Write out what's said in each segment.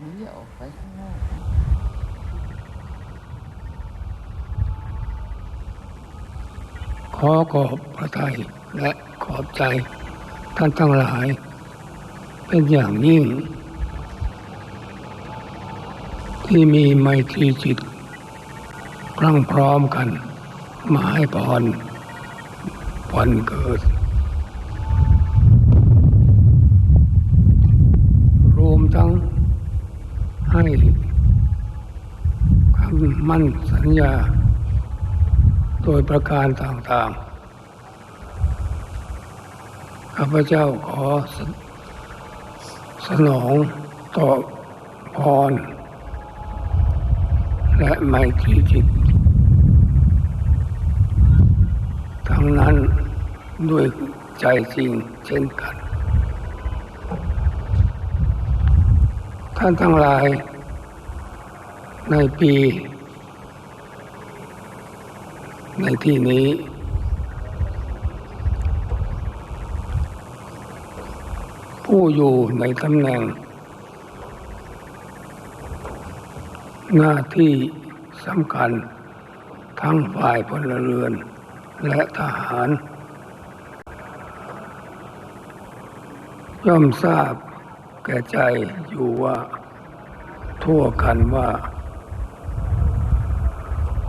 หนูอย่าออกไปข้างนอกขอขอบพระทัยและขอบใจท่านทั้งหลาย เป็นอย่างยิ่ง ที่มีไมตรีจิตพรั่งพร้อมกัน มาให้พรวันเกิด รวมทั้งให้คำ มั่นสัญญา โดยประการต่างๆ ข้าพเจ้าขอสสนองต่อพร และไมตรีจิต ทั้งนั้นด้วยใจจริงเช่นกัน ท่านทั้งหลายในปี ในที่นี้ ผู้อยู่ในตำแหน่ง หน้าที่สำคัญ ทั้งฝ่ายพลเรือน และทหาร ย่อมทราบแก่ใจอยู่ว่า ทั่วกันว่า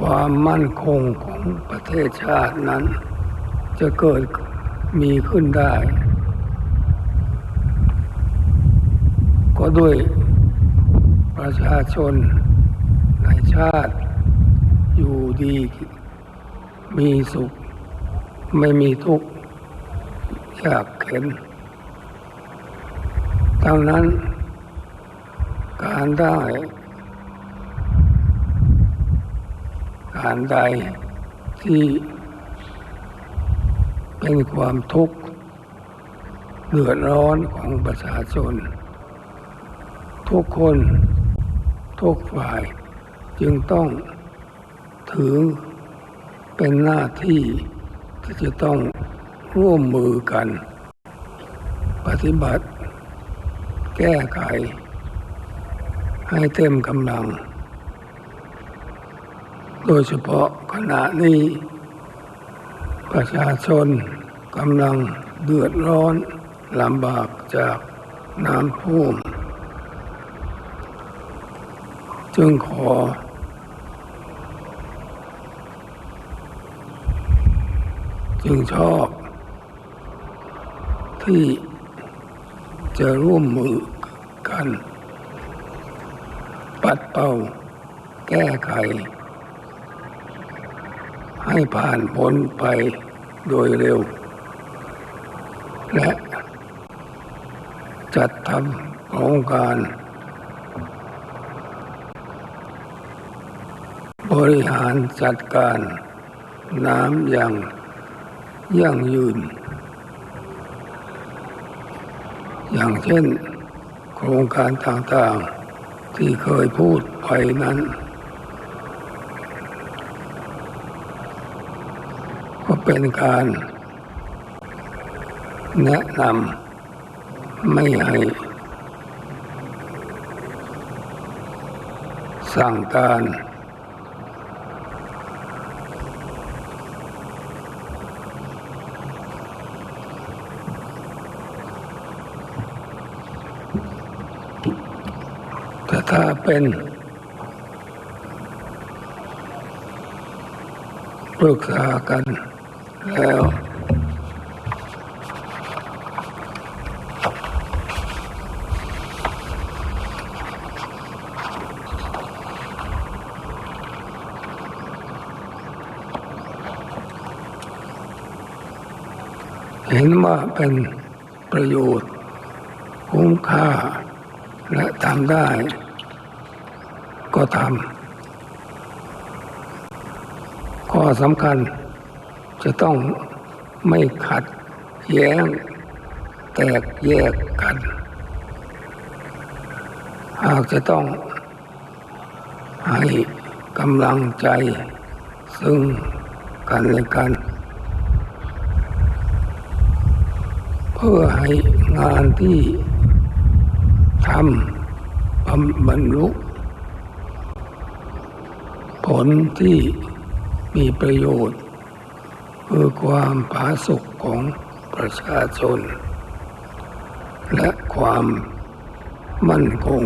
ความมั่นคงของประเทศชาตินั้น จะเกิดมีขึ้นได้ ก็ด้วยประชาชนในชาติ อยู่ดีมีสุข ไม่มีทุกข์ยากเข็นดังนั้นการได้ การใดที่เป็นความทุกข์เดือดร้อนของประชาชน ทุกคน ทุกฝ่ายจึงต้องถือเป็นหน้าที่ที่จะต้องร่วมมือกัน ปฏิบัติ แก้ไข ให้เต็มกำลัง โดยเฉพาะขณะนี้ ประชาชนกำลังเดือดร้อนลำบากจากน้ำท่วม จึงขอ จึงชอบ ที่จะร่วมมือกัน ปัดเป่า แก้ไข ให้ผ่านพ้นไปโดยเร็ว และจัดทำโครงการ บริหารจัดการน้ำอย่างยั่งยืน อย่างเช่นโครงการต่างๆ ที่เคยพูดไปนั้น เป็นการแนะนำไม่ให้ สั่งการ แต่ถ้าเป็นปรึกษากัน แล้ว เห็นว่าเป็นประโยชน์คุ้มค่า และทำได้ ก็ทำข้อสำคัญ จะต้องไม่ขัดแย้ง แตกแยกกัน หากจะต้องให้กำลังใจ ซึ่งกันและกัน เพื่อให้งานที่ทำบำบรรลุผลที่มีประโยชน์ คือความผาสุกของประชาชน และความมั่นคง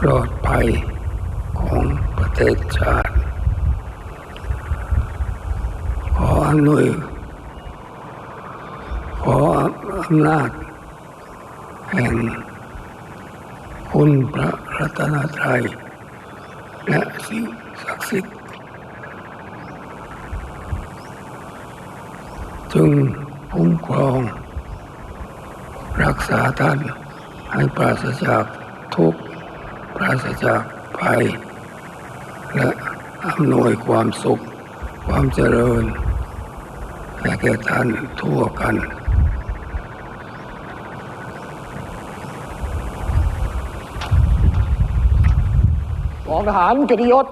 ปลอดภัยของประเทศชาติขออำนวยขอ อำนาจ แห่งคุณพระรัตนตรัยและสิ่งศักดิ์สิทธิ์จึงคุ้มครอง รักษาท่านให้ปราศจากทุกข์ปราศจากภัย และอำนวยความสุข ความเจริญแก่ท่านทั่วกัน กอง ทหารเกียรติยศ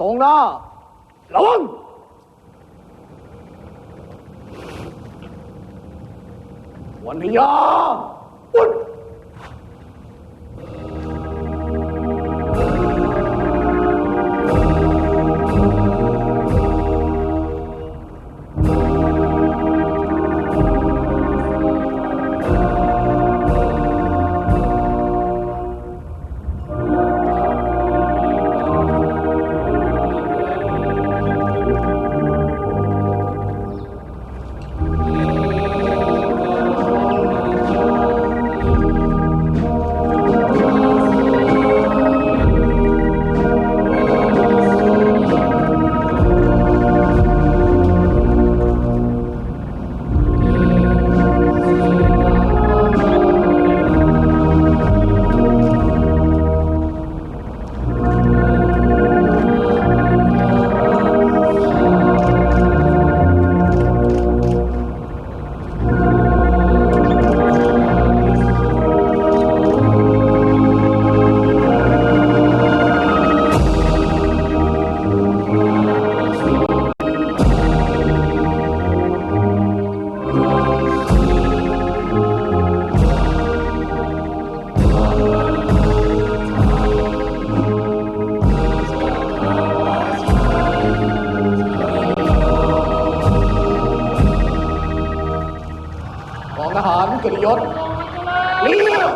ตรงหน้า ระวัง วันนิยา รเกียรติยศเรียก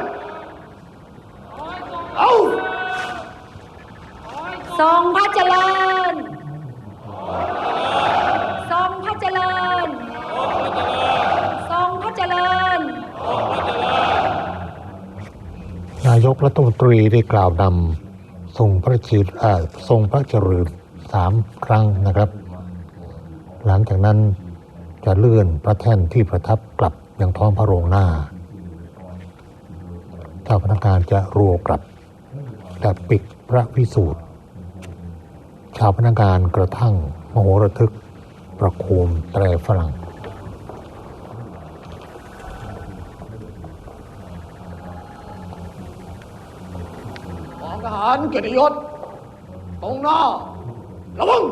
เอาทรงพระเจริญทรงพระเจริญทรงพระเจริญ นายกรัฐมนตรีได้กล่าวนำทรงพระชีเอ่อทรงพระเจริญสามครั้งนะครับ หลังจากนั้นจะเลื่อนพระแท่นที่ประทับกลับ ยังท้องพระโรงหน้า เจ้าพนักงานจะรัวกลับ และปิดพระพิสูจน์ ชาวพนักงานกระทั่งมโหระทึกประโคมแตรฝรั่งกองทหารเกียรติยศตรงหน้าระวัง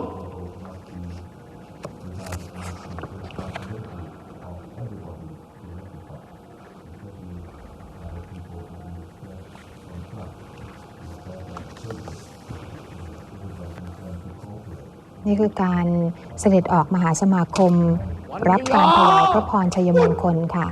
นี่คือการเสด็จออกมหาสมาคม รับการถวายพระพรชัยมงคลค่ะ